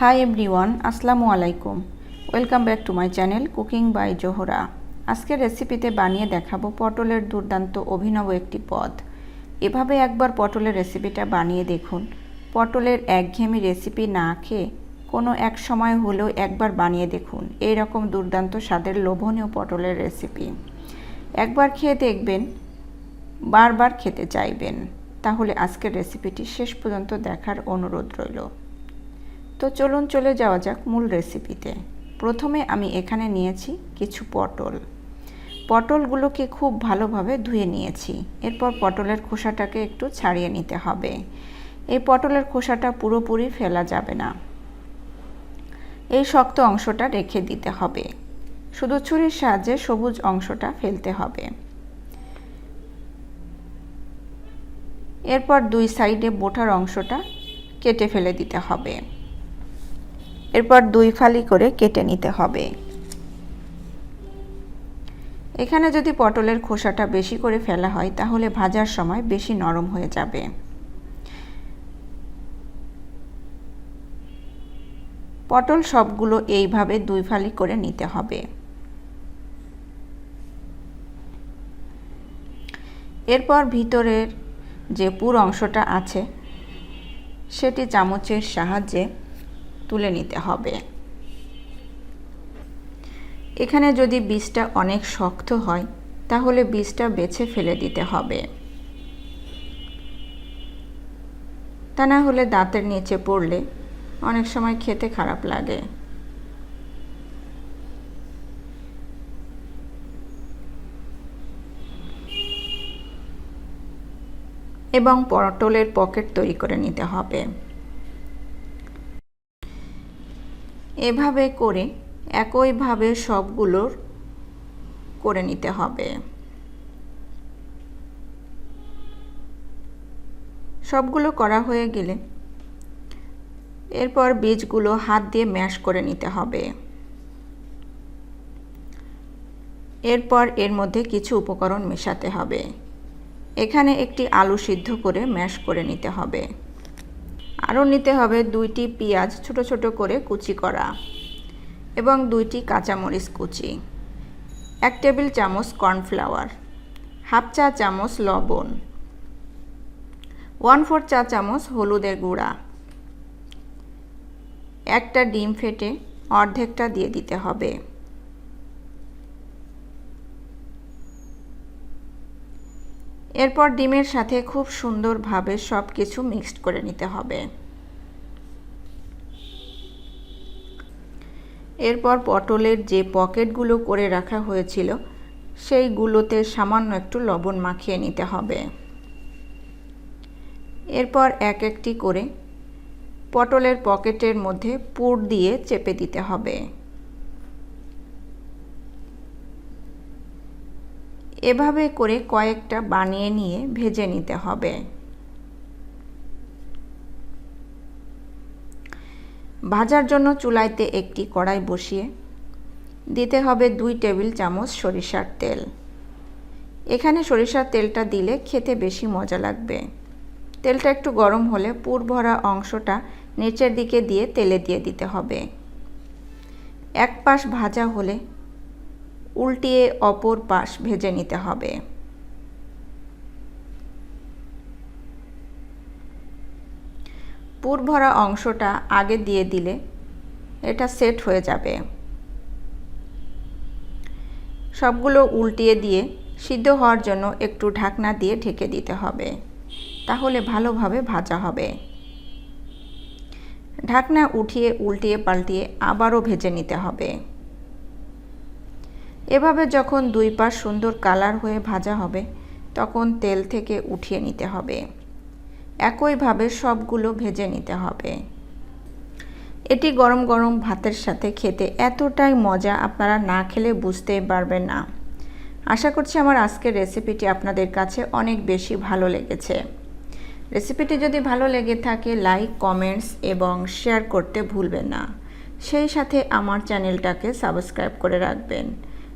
High everyone আসসালামু আলাইকুম। Welcome back to my channel cooking by Zohra আজকের রেসিপিতে বানিয়ে দেখাবো পটলের দুর্দান্ত অভিনব একটি পদ। এভাবে একবার পটলের রেসিপিটা বানিয়ে দেখুন। পটলের একঘেয়েমি রেসিপি না খেয়ে কোনো এক সময় হলেও একবার বানিয়ে দেখুন। এই রকম দুর্দান্ত স্বাদের লোভনীয় পটলের রেসিপি একবার খেয়ে দেখবেন, বারবার খেতে চাইবেন। তাহলে আজকের রেসিপিটি শেষ পর্যন্ত দেখার অনুরোধ রইল। তো চলুন চলে যাওয়া যাক মূল রেসিপিতে প্রথমে আমি এখানে নিয়েছি কিছু পটল। পটলগুলোকে খুব ভালোভাবে ধুয়ে নিয়েছি। এরপর পটলের খোসাটাকে একটু ছাড়িয়ে নিতে হবে। এই পটলের খোসাটা পুরোপুরি ফেলা যাবে না। এই শক্ত অংশটা রেখে দিতে হবে। শুধু ছুরির সাহায্যে সবুজ অংশটা ফেলতে হবে। এরপর দুই সাইডে বোটার অংশটা কেটে ফেলে দিতে হবে। এরপর দুই ফালি করে কেটে নিতে হবে। এখানে যদি পটলের খোসাটা বেশি করে ফেলা হয়, তাহলে ভাজার সময় বেশি নরম হয়ে যাবে। পটল সবগুলো এইভাবে দুই ফালি করে নিতে হবে। এরপর ভিতরের যে পুর অংশটা আছে, সেটি চামচের সাহায্যে তুলে নিতে হবে। এখানে যদি বীজটা অনেক শক্ত হয়, তাহলে বীজটা বেছে ফেলে দিতে হবে। তা না হলে দাঁতের নিচে পড়লে অনেক সময় খেতে খারাপ লাগে। এবং পটলের পকেট তৈরি করে নিতে হবে। এভাবে করে একইভাবে সবগুলোর করে নিতে হবে। সবগুলো করা হয়ে গেলে এরপর বীজগুলো হাত দিয়ে ম্যাশ করে নিতে হবে। এরপর এর মধ্যে কিছু উপকরণ মেশাতে হবে। এখানে একটি আলু সিদ্ধ করে ম্যাশ করে নিতে হবে। আরও নিতে হবে দুইটি পেঁয়াজ ছোট ছোট করে কুচি করা এবং দুইটি কাঁচামরিচ কুচি। এক টেবিল চামচ কর্নফ্লাওয়ার, হাফ চা চামচ লবণ, ওয়ান ফোর চা চামচ হলুদের গুঁড়া, একটা ডিম ফেটে অর্ধেকটা দিয়ে দিতে হবে। এরপর ডিমের সাথে খুব সুন্দরভাবে সব কিছু মিক্সড করে নিতে হবে। এরপর পটলের যে পকেটগুলো করে রাখা হয়েছিল, সেইগুলোতে সামান্য একটু লবণ মাখিয়ে নিতে হবে। এরপর এক একটি করে পটলের পকেটের মধ্যে পুর দিয়ে চেপে দিতে হবে। এভাবে করে কয়েকটা বানিয়ে নিয়ে ভেজে নিতে হবে। ভাজার জন্য চুলাইতে একটি কড়াই বসিয়ে দিতে হবে দুই টেবিল চামচ সরিষার তেল। এখানে সরিষার তেলটা দিলে খেতে বেশি মজা লাগবে। তেলটা একটু গরম হলে পুর ভরা অংশটা নিচের দিকে দিয়ে তেলে দিয়ে দিতে হবে। এক পাশ ভাজা হলে উল্টিয়ে অপর পাশ ভেজে নিতে হবে। পুর ভরা অংশটা আগে দিয়ে দিলে এটা সেট হয়ে যাবে। সবগুলো উল্টিয়ে দিয়ে সিদ্ধ হওয়ার জন্য একটু ঢাকনা দিয়ে ঢেকে দিতে হবে। তাহলে ভালোভাবে ভাজা হবে। ঢাকনা উঠিয়ে উল্টিয়ে পাল্টিয়ে আবারও ভেজে নিতে হবে। এভাবে যখন দুই পাশ সুন্দর কালার হয়ে ভাজা হবে, তখন তেল থেকে উঠিয়ে নিতে হবে। একইভাবে সবগুলো ভেজে নিতে হবে। এটি গরম গরম ভাতের সাথে খেতে এতটাই মজা আপনারা না খেলে বুঝতেই পারবেন না। আশা করছি আমার আজকের রেসিপিটি আপনাদের কাছে অনেক বেশি ভালো লেগেছে। রেসিপিটি যদি ভালো লেগে থাকে, লাইক, কমেন্টস এবং শেয়ার করতে ভুলবেন না। সেই সাথে আমার চ্যানেলটাকে সাবস্ক্রাইব করে রাখবেন।